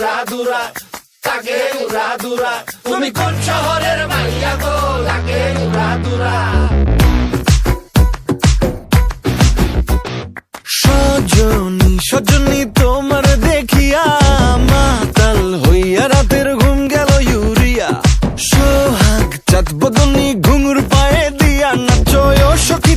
উড়া দুরা তুমি কোন শহরের মাইয়া গো? লাগে সজনী সজনী তোমার দেখিয়া মাতাল হইয়া রাতের ঘুম গেল ইউরিয়া। সোহাগ, চাঁদ বদনী ঘুঙুর পায়ে দিয়া নাচয় সখী